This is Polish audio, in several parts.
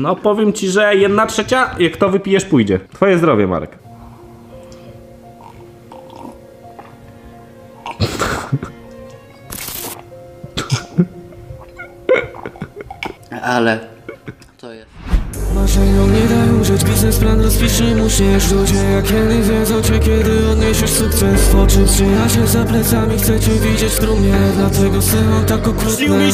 No powiem ci, że jedna trzecia, jak to wypijesz, pójdzie. Twoje zdrowie, Marek. Ale to jest. Marzeniom nie daj użyć, biznesplan rozpisz i musisz Ludzie jak kiedyś wiedzą cię, kiedy odniesiesz sukces w oczy Przyjaciel za plecami chce cię widzieć w trumnie Dlatego syną tak okrutne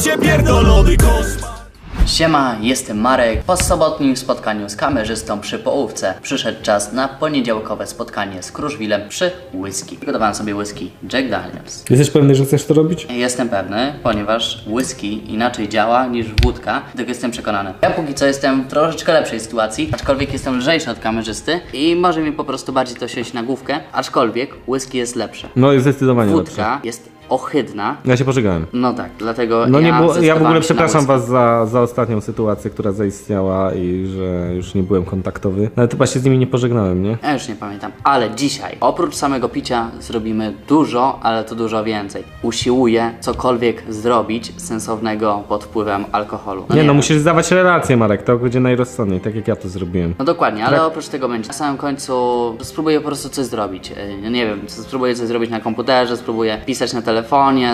Siema, jestem Marek. Po sobotnim spotkaniu z kamerzystą przy połówce przyszedł czas na poniedziałkowe spotkanie z Kruszwilem przy whisky. Przygotowałem sobie whisky Jack Daniels. Jesteś pewny, że chcesz to robić? Jestem pewny, ponieważ whisky inaczej działa niż wódka, tego jestem przekonany. Ja póki co jestem w troszeczkę lepszej sytuacji, aczkolwiek jestem lżejszy od kamerzysty i może mi po prostu bardziej to siąść na główkę, aczkolwiek whisky jest lepsze. No jest zdecydowanie lepsze. Wódka jest ohydna. Ja się pożegałem. No tak, dlatego No ja nie, było, ja w ogóle przepraszam was za, za ostatnią sytuację, która zaistniała i że już nie byłem kontaktowy. Ale chyba się z nimi nie pożegnałem, nie? Ja już nie pamiętam, ale dzisiaj oprócz samego picia zrobimy dużo, ale to dużo więcej. Usiłuję cokolwiek zrobić sensownego pod wpływem alkoholu. Nie no, wiem. musisz zdawać relację, Marek, to będzie najrozsądniej, tak jak ja to zrobiłem. No dokładnie, ale Tak. oprócz tego będzie. Na samym końcu spróbuję po prostu coś zrobić. Yy, Nie wiem, spróbuję coś zrobić na komputerze, spróbuję pisać na telefonie,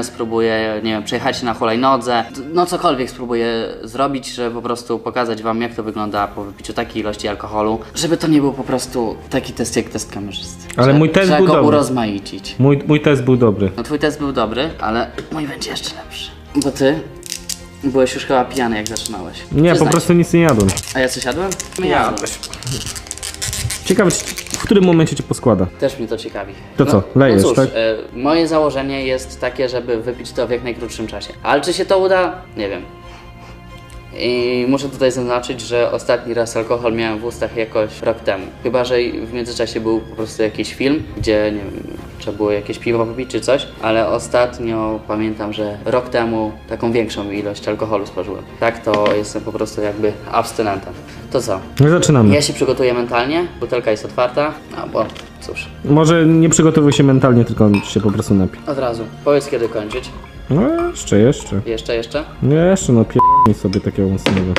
spróbuję, nie wiem, przejechać się na hulajnodze. No cokolwiek spróbuję zrobić, żeby po prostu pokazać wam, jak to wygląda po wypiciu takiej ilości alkoholu. Żeby to nie był po prostu taki test jak test kamerzysty. Ale Że- mój test był go dobry. urozmaicić. Mój, mój test był dobry. No twój test był dobry, ale mój będzie jeszcze lepszy. Bo ty byłeś już chyba pijany jak zaczynałeś. Nie, po Przyznaj prostu się. nic nie jadłem. A ja coś jadłem? Nie jadłem. Ciekawe, czy- którym momencie cię poskłada. Też mnie to ciekawi. To co, lejesz, no cóż, tak? e, moje założenie jest takie, żeby wypić to w jak najkrótszym czasie. Ale czy się to uda? Nie wiem. I muszę tutaj zaznaczyć, że ostatni raz alkohol miałem w ustach jakoś rok temu. Chyba, że w międzyczasie był po prostu jakiś film, gdzie nie wiem, trzeba było jakieś piwo popić czy coś, ale ostatnio pamiętam, że rok temu taką większą ilość alkoholu spożyłem. Tak to jestem po prostu jakby abstynentem. To co? No zaczynamy. Ja się przygotuję mentalnie, butelka jest otwarta, no bo cóż, Może nie przygotowuj się mentalnie, tylko się po prostu napij. od razu. Powiedz kiedy kończyć. No jeszcze, jeszcze. Jeszcze, jeszcze? Nie, jeszcze, no pierdolnij sobie takiego mocnego.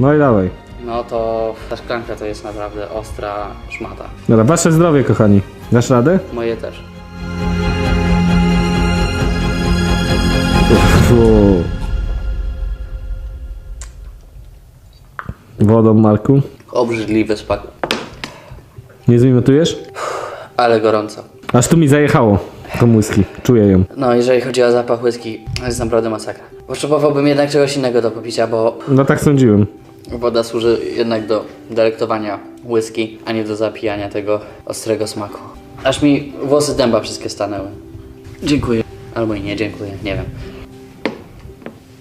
No i dawaj. No to ta szklanka to jest naprawdę ostra szmata. Dobra, wasze zdrowie, kochani. Dasz radę? Moje też. Fu. Wodą, Marku. Obrzydliwy spak, Nie zmiotujesz? ale gorąco. Aż tu mi zajechało to whisky. Czuję ją. No, jeżeli chodzi o zapach whisky, to jest naprawdę masakra. Potrzebowałbym jednak czegoś innego do popicia, bo No tak sądziłem. woda służy jednak do delektowania whisky, a nie do zapijania tego ostrego smaku. Aż mi włosy dęba wszystkie stanęły. Dziękuję. Albo i nie dziękuję, nie wiem.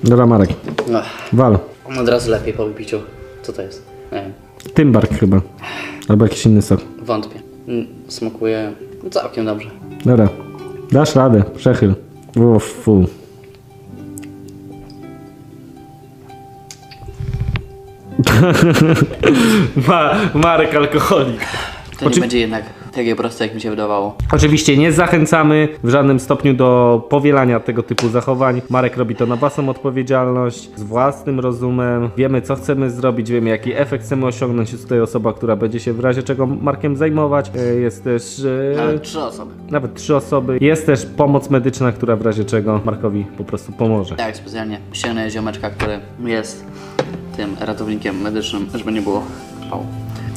Dobra, Marek. No, Wal. od razu lepiej po wypiciu. Co to jest? Nie wiem. Tymbark chyba. Albo jakiś inny sok. Wątpię. Mm, Smakuje całkiem dobrze. Dobra. Dasz radę. Przechyl. O, fu. Ma, Marek alkoholik. To nie będzie jednak takie proste, jak mi się wydawało. Oczywiście nie zachęcamy w żadnym stopniu do powielania tego typu zachowań. Marek robi to na własną odpowiedzialność, z własnym rozumem. Wiemy, co chcemy zrobić, wiemy, jaki efekt chcemy osiągnąć. Jest tutaj osoba, która będzie się w razie czego Markiem zajmować. E, Jest też. e, Nawet trzy osoby. Nawet trzy osoby. Jest też pomoc medyczna, która w razie czego Markowi po prostu pomoże. Tak, specjalnie ściągnę ziomeczka, który jest tym ratownikiem medycznym, żeby nie było pału.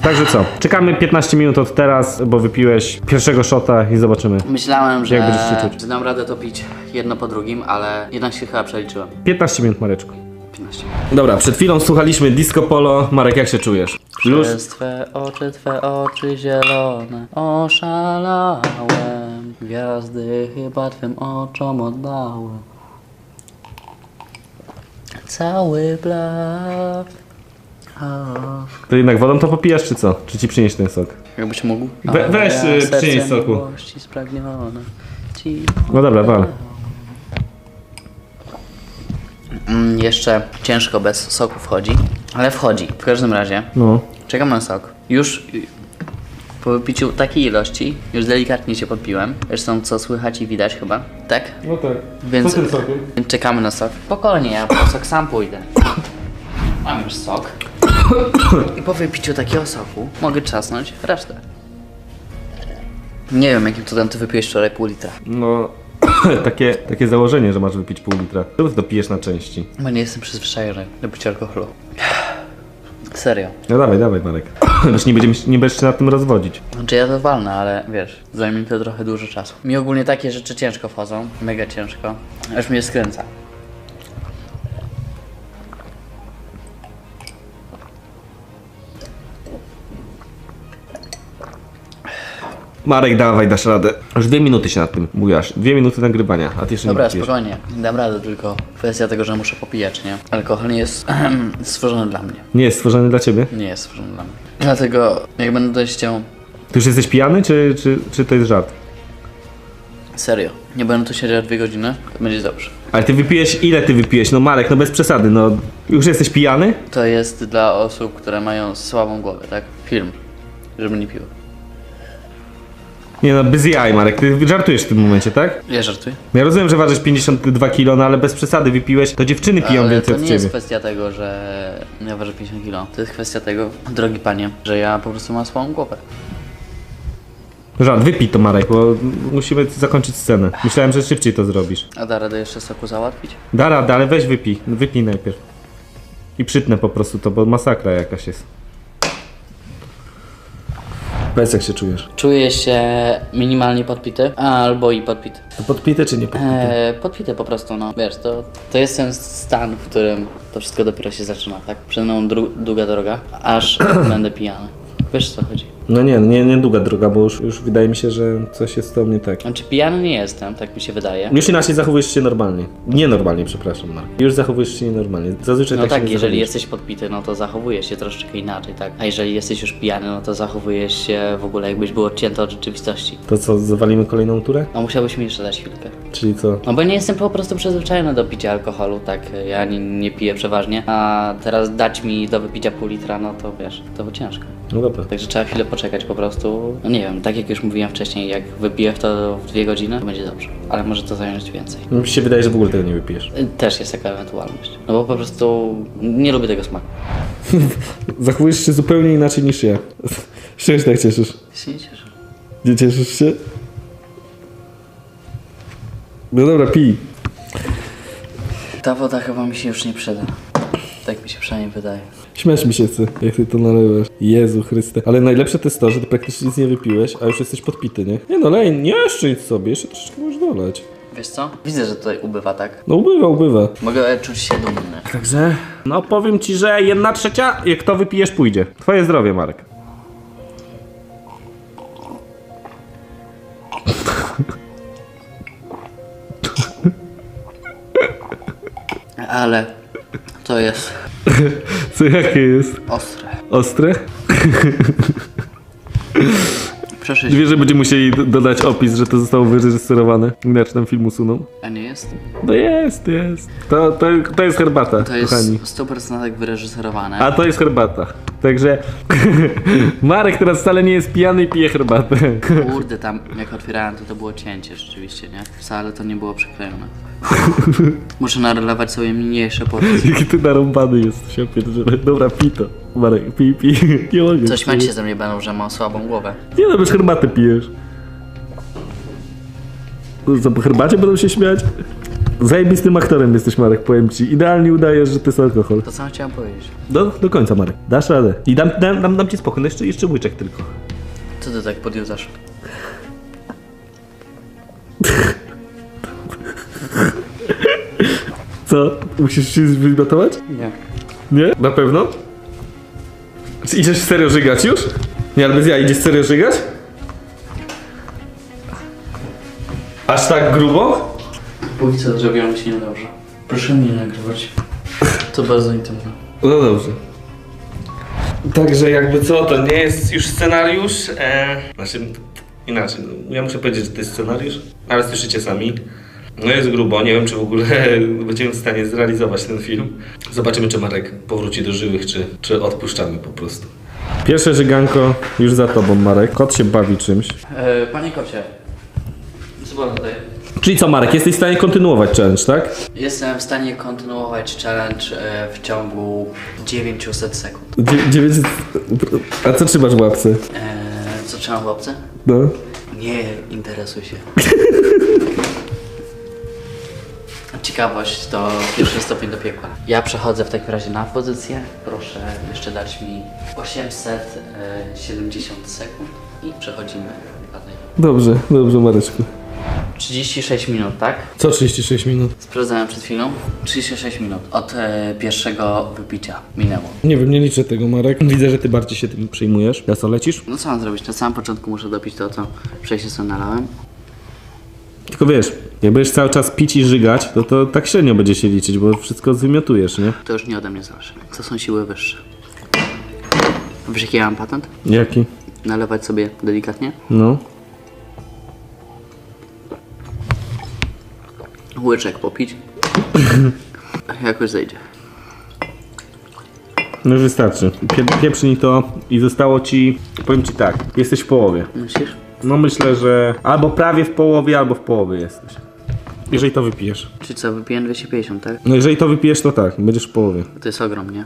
Także co? Czekamy 15 minut od teraz, bo wypiłeś pierwszego shota i zobaczymy. Myślałem, że, Jak będziesz się czuć? że dam radę to pić jedno po drugim, ale jednak się chyba przeliczyłem. 15 minut, Mareczku. 15. Dobra, przed chwilą słuchaliśmy Disco Polo. Marek, jak się czujesz? Już? Przez twe oczy, twe oczy zielone oszalałem. Gwiazdy chyba twym oczom oddałem. Cały blask. To jednak wodą to popijasz, czy co? Czy ci przynieść ten sok? Jakbyś mógł? We- weź, y, przynieś soku. miłości ci No dobra, wal. Mm, jeszcze ciężko bez soku wchodzi, ale wchodzi. W każdym razie No. czekam na sok. Już y, po wypiciu takiej ilości, już delikatnie się podpiłem. Zresztą co słychać i widać chyba, tak? No tak. Więc, czekamy na sok. Spokojnie, ja po sok sam pójdę. Mam już sok. I po wypiciu takiego soku mogę trzasnąć resztę. Nie wiem, jakim cudem ty wypiłeś wczoraj pół litra. No, takie, takie założenie, że masz wypić pół litra. Czemu ty to pijesz na części? Bo nie jestem przyzwyczajony do picia alkoholu. Serio. No dawaj, dawaj Marek. Już nie, będziemy, nie będziesz się nad tym rozwodzić. Znaczy ja to walnę, ale wiesz, zajmie mi to trochę dużo czasu. Mi ogólnie takie rzeczy ciężko wchodzą, mega ciężko. Aż mnie skręca. Marek, dawaj, dasz radę. Już dwie minuty się nad tym bujasz. Dwie minuty nagrywania, a ty jeszcze Dobra, nie pijesz. spokojnie, dam radę, tylko kwestia tego, że muszę popijać, nie? Alkohol nie jest stworzony dla mnie. Nie jest stworzony dla ciebie? Nie jest stworzony dla mnie. Dlatego, jak będę tutaj siedział, Ty już jesteś pijany, czy, czy, czy to jest żart? serio, nie będę tu siedział dwie godziny, to będzie dobrze. Ale ty wypijesz, ile ty wypijesz? No Marek, no bez przesady, no. Już jesteś pijany? To jest dla osób, które mają słabą głowę, tak? Film, żeby nie piło. Nie no, bez jaj Marek, ty żartujesz w tym momencie, tak? Ja żartuję. Ja rozumiem, że ważysz 52 kilo, no ale bez przesady wypiłeś, to dziewczyny piją Ale więcej to od nie ciebie. jest kwestia tego, że ja ważę 50 kg. To jest kwestia tego, drogi panie, że ja po prostu mam słabą głowę. Żart, wypij to Marek, bo musimy zakończyć scenę. Myślałem, że szybciej to zrobisz. A da radę jeszcze soku załatwić? Da radę, ale weź wypij, wypij najpierw. I przytnę po prostu to, bo masakra jakaś jest. Powiedz jak się czujesz. Czuję się minimalnie podpity, albo i podpity. To podpite czy nie podpite? Eee, podpity po prostu, no. Wiesz, to, to jest ten stan, w którym to wszystko dopiero się zaczyna, tak? Przede mną dru- długa droga, aż będę pijany. Wiesz co chodzi? No nie, nie, nie długa droga, bo już, już wydaje mi się, że coś jest z tobą nie tak. Znaczy pijany nie jestem, tak mi się wydaje. Już inaczej zachowujesz się normalnie. Nienormalnie, przepraszam, Marek. Już zachowujesz się nienormalnie. Zazwyczaj No tak, tak, się nie jeżeli zachowujesz. jesteś podpity, no to zachowujesz się troszeczkę inaczej, tak? A jeżeli jesteś już pijany, no to zachowujesz się w ogóle jakbyś był odcięty od rzeczywistości. To co, zawalimy kolejną turę? No musiałbyś mi jeszcze dać chwilkę. Czyli co? No bo nie jestem po prostu przyzwyczajony do picia alkoholu, tak? Ja nie, nie piję przeważnie, a teraz dać mi do wypicia pół litra, no to wiesz, to było ciężko. No dobra. Także trzeba chwilę poczekać po prostu. No nie wiem, tak jak już mówiłem wcześniej, jak wypiję w to w dwie godziny, to będzie dobrze. Ale może to zająć więcej. Mi się wydaje, że w ogóle tego nie wypijesz. Y, Też jest taka ewentualność. No bo po prostu nie lubię tego smaku. Zachowujesz się zupełnie inaczej niż ja. Z czego się tak cieszysz? Się nie cieszę. Nie cieszysz się? No dobra, pij. Ta woda chyba mi się już nie przyda. Tak mi się przynajmniej wydaje. Śmiesz mi się chce, jak ty to nalewasz. Jezu Chryste. Ale najlepsze to jest to, że ty praktycznie nic nie wypiłeś, a już jesteś podpity, nie? Nie no, lej, nie jeszcze idź sobie, jeszcze troszeczkę możesz dolać. Wiesz co? Widzę, że tutaj ubywa, tak? No ubywa, ubywa. Mogę czuć się dumny. Także? No powiem ci, że jedna trzecia, jak to wypijesz, pójdzie. Twoje zdrowie, Marek. Ale to jest Co jakie jest? ostre. Ostre? Przeszyć. Wiesz, że będziemy musieli dodać opis, że to zostało wyreżyserowane. Inaczej nam film usuną. A nie jest? No jest, jest. To, to, to jest herbata, To jest kochani. 100% tak wyreżyserowane. A to jest herbata. Także Marek teraz wcale nie jest pijany i pije herbatę. Kurde, tam jak otwierałem, to to było cięcie rzeczywiście, nie? Wcale to nie było przyklejone. Muszę nalewać sobie mniejsze porcje. Jaki ty narąbany jest, się pierdzielę. Dobra, pij to. Marek, pij, pij. Nie mogę. Coś śmiać się ze mnie będą, że mam słabą głowę. Nie no, bez herbaty pijesz. Co, po herbacie będą się śmiać? Zajebistym aktorem jesteś, Marek, powiem ci. Idealnie udajesz, że to jest alkohol. To co chciałem powiedzieć? Do, do końca, Marek. Dasz radę. I dam, dam, dam, dam ci spokój. No jeszcze, jeszcze łyczek tylko. Co ty tak podjudzasz? Co? Musisz się wymiotować? Nie. Nie? Na pewno? Czy idziesz serio żygać już? Nie, ale bez ja, idziesz serio żygać? Aż tak grubo? Co zrobiło mi się niedobrze. Proszę mnie nagrywać. To bardzo intymne. No dobrze. Także jakby co, to nie jest już scenariusz. E... Znaczy, inaczej, no, ja muszę powiedzieć, że to jest scenariusz, ale słyszycie sami. No jest grubo, nie wiem czy w ogóle będziemy w stanie zrealizować ten film. Zobaczymy czy Marek powróci do żywych, czy, czy odpuszczamy po prostu. Pierwsze żyganko już za tobą Marek. Kot się bawi czymś. E, panie kocie. Co pan tutaj? Czyli co, Marek, jesteś w stanie kontynuować challenge, tak? Jestem w stanie kontynuować challenge e, w ciągu 900 sekund. Dzie- 900... A co trzymasz w łapce? E, co trzymam w łapce? No. Nie interesuj się. Ciekawość to pierwszy stopień do piekła. Ja przechodzę w takim razie na pozycję. Proszę jeszcze dać mi 870 sekund i przechodzimy dalej. Dobrze, dobrze, Mareczku. 36 minut, tak? Co 36 minut? Sprawdzałem przed chwilą. 36 minut od e, pierwszego wypicia minęło. Nie wiem, nie liczę tego, Marek. Widzę, że ty bardziej się tym przejmujesz. Ja co, lecisz? No co mam zrobić? Na samym początku muszę dopić to, co wcześniej sobie nalałem. Tylko wiesz, jak będziesz cały czas pić i żygać, to to tak średnio będzie się liczyć, bo wszystko wymiotujesz, nie? To już nie ode mnie zależy. Co są siły wyższe? Wiesz jaki ja mam patent? Jaki? Nalewać sobie delikatnie. No. Łyczek popić. Jakoś zejdzie. No już wystarczy. Pie pieprznij to i zostało ci, powiem ci tak, jesteś w połowie. Myślisz? No myślę, że albo prawie w połowie, albo w połowie jesteś. Jeżeli to wypijesz. Czyli co, wypiłem 250, tak? No jeżeli to wypijesz, to tak, będziesz w połowie. To jest ogrom, nie?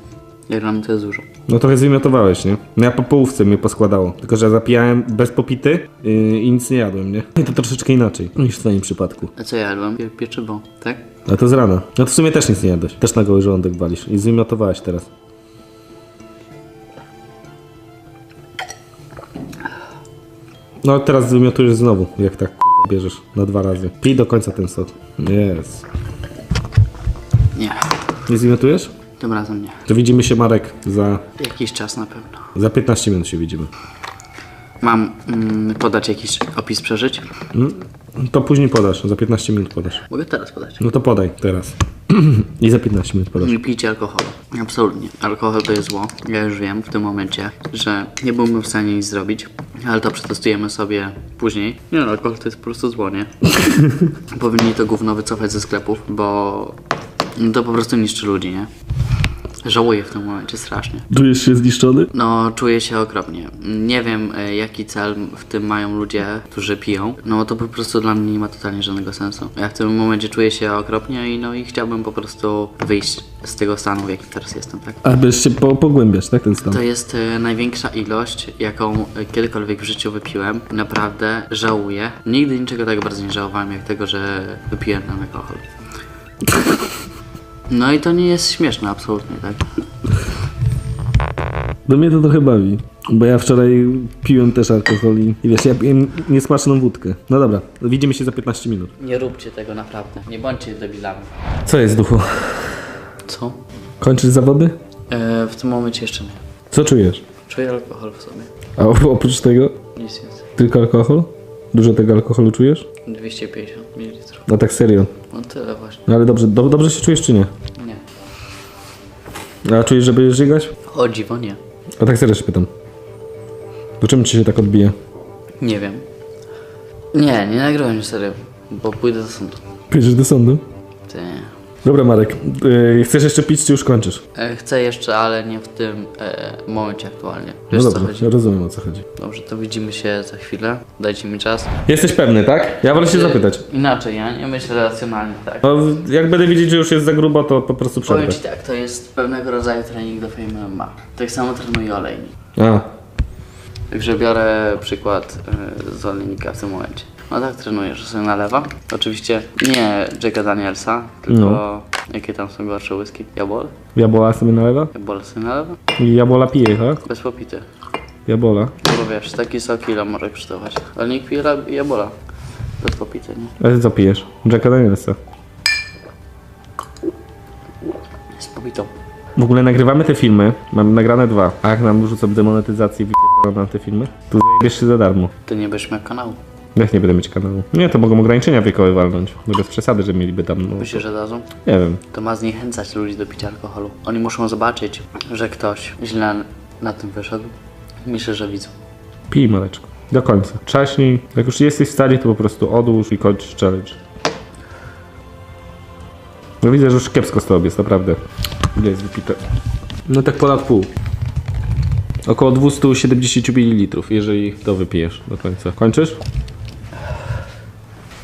Jak dla mnie to jest dużo. No trochę zwymiotowałeś, nie? No ja po połówce mnie poskładało. Tylko, że ja zapijałem bez popity yy, i nic nie jadłem, nie? I to troszeczkę inaczej niż w twoim przypadku. A co ja jadłem? Pie pieczywo, tak? A to z rana. No to w sumie też nic nie jadłeś. Też na goły żołądek walisz. I zwymiotowałeś teraz. No teraz zwymiotujesz znowu, jak tak k***a, bierzesz na dwa razy. Pij do końca ten sok. Jest. Nie. Nie zwymiotujesz? Tym razem nie. To widzimy się Marek za, Jakiś czas na pewno. za 15 minut się widzimy. Mam mm, podać jakiś opis przeżyć? Mm, To później podasz, za 15 minut podasz. Mogę teraz podać. No to podaj teraz. I za 15 minut podasz. Nie pijcie alkoholu. Absolutnie. Alkohol to jest zło. Ja już wiem w tym momencie, że nie byłbym w stanie nic zrobić, ale to przetestujemy sobie później. Nie no, alkohol to jest po prostu zło, nie? Powinni to gówno wycofać ze sklepów, bo to po prostu niszczy ludzi, nie? Żałuję w tym momencie strasznie. Czujesz się zniszczony? No, czuję się okropnie. Nie wiem, e, jaki cel w tym mają ludzie, którzy piją. No, to po prostu dla mnie nie ma totalnie żadnego sensu. Ja w tym momencie czuję się okropnie i no i chciałbym po prostu wyjść z tego stanu, w jakim teraz jestem, tak? A będziesz się po, pogłębiać, tak ten stan? To jest e, największa ilość, jaką e, kiedykolwiek w życiu wypiłem. Naprawdę żałuję. Nigdy niczego tak bardzo nie żałowałem, jak tego, że wypiłem ten alkohol. No i to nie jest śmieszne, absolutnie, tak? No mnie to trochę bawi. Bo ja wczoraj piłem też alkohol i, i wiesz, ja piłem niesmaczną wódkę. No dobra, widzimy się za 15 minut. Nie róbcie tego naprawdę. Nie bądźcie debilami. Co jest, duchu? Co? Kończysz zawody? E, w tym momencie jeszcze nie. Co czujesz? Czuję alkohol w sobie. A o- oprócz tego, Nic jest. tylko alkohol? Dużo tego alkoholu czujesz? 250 ml. No tak serio. No tyle właśnie. No ale dobrze, do, dobrze się czujesz czy nie? Nie. A czujesz, że będziesz żygać? O dziwo nie. A tak serio się pytam. Do czym ci się tak odbije? Nie wiem. Nie, nie nagrałem już serio, bo pójdę do sądu. Pójdziesz do sądu? Ty. Dobra Marek, yy, chcesz jeszcze pić czy już kończysz? E, chcę jeszcze, ale nie w tym e, momencie aktualnie. No Wiesz co dobra, chodzi? ja rozumiem o co chodzi. Dobrze, to widzimy się za chwilę. Dajcie mi czas. Jesteś pewny, tak? Ja wolę się zapytać. Inaczej, ja nie myślę racjonalnie, tak. No, jak będę widzieć, że już jest za grubo, to po prostu Powiem przerwę. ci tak, to jest pewnego rodzaju trening do Fame MMA. Tak samo trenuję olejnik. A, Także biorę przykład y, z olejnika w tym momencie. No tak trenuję, że sobie nalewa. Oczywiście nie Jacka Danielsa, tylko No. jakie tam są gorsze whisky. Jabol? jabola sobie nalewa? Jabol sobie nalewa? I jabola pije, tak? Bez popity. Jabola. Bo wiesz, taki sok ile może kosztować. Olejnik pije la- jabola. Bez popity, nie? A ty co pijesz? Jacka Danielsa. Z popitą. W ogóle nagrywamy te filmy, mamy nagrane dwa. A jak nam wrzucą demonetyzację i wypierdolą nam te filmy, to zajebiesz się za darmo. Ty nie będziesz miał kanału. Jak nie będę mieć kanału? Nie, to mogą ograniczenia wiekowe walnąć. No bez przesady, że mieliby tam, no, Myślisz, że dadzą? nie wiem. To ma zniechęcać ludzi do picia alkoholu. Oni muszą zobaczyć, że ktoś źle na tym wyszedł. Myślę, że widzą. Pij maleczko. Do końca. Trzaśnij. Jak już jesteś w stanie, to po prostu odłóż i kończ challenge. No widzę, że już kiepsko z tobą jest, naprawdę. Ile jest wypite? No tak ponad pół. Około 270 ml, jeżeli to wypijesz do końca. Kończysz?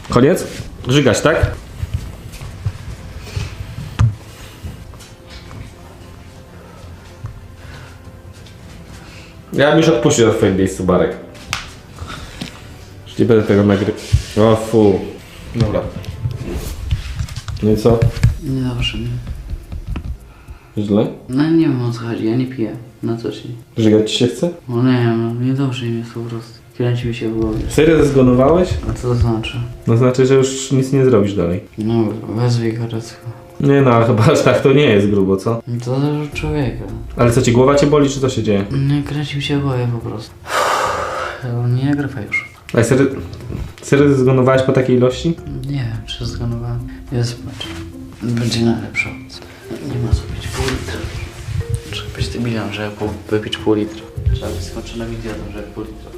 Koniec? Żygać, tak? Ja bym już odpuścił na twoim miejscu, Barek. Już nie będę tego nagrywał. O fu. Dobra. No i co? Niedobrze mi. Źle? No nie wiem o co chodzi, ja nie piję. Na co ci? Żygać ci się chce? No nie wiem, no niedobrze mi jest po prostu. Kręci mi się w głowie. Serio zgonowałeś? A co to znaczy? No znaczy, że już nic nie zrobisz dalej. No, wezwij karetkę. Nie no, ale chyba aż tak to nie jest grubo, co? No To zależy od człowieka. Ale co ci, głowa cię boli, czy co się dzieje? Nie kręci mi się w głowie po prostu. Nie nagrywaj już. Ale serio, serio zgonowałeś po takiej ilości? Nie wiem, czy zgonowałem. Jest patrz. Będzie najlepsza opcja. Nie ma co pić pół litra. Trzeba być debilem, żeby pół, wypić pół litra. Trzeba być skończonym idiotą, żeby pół litra.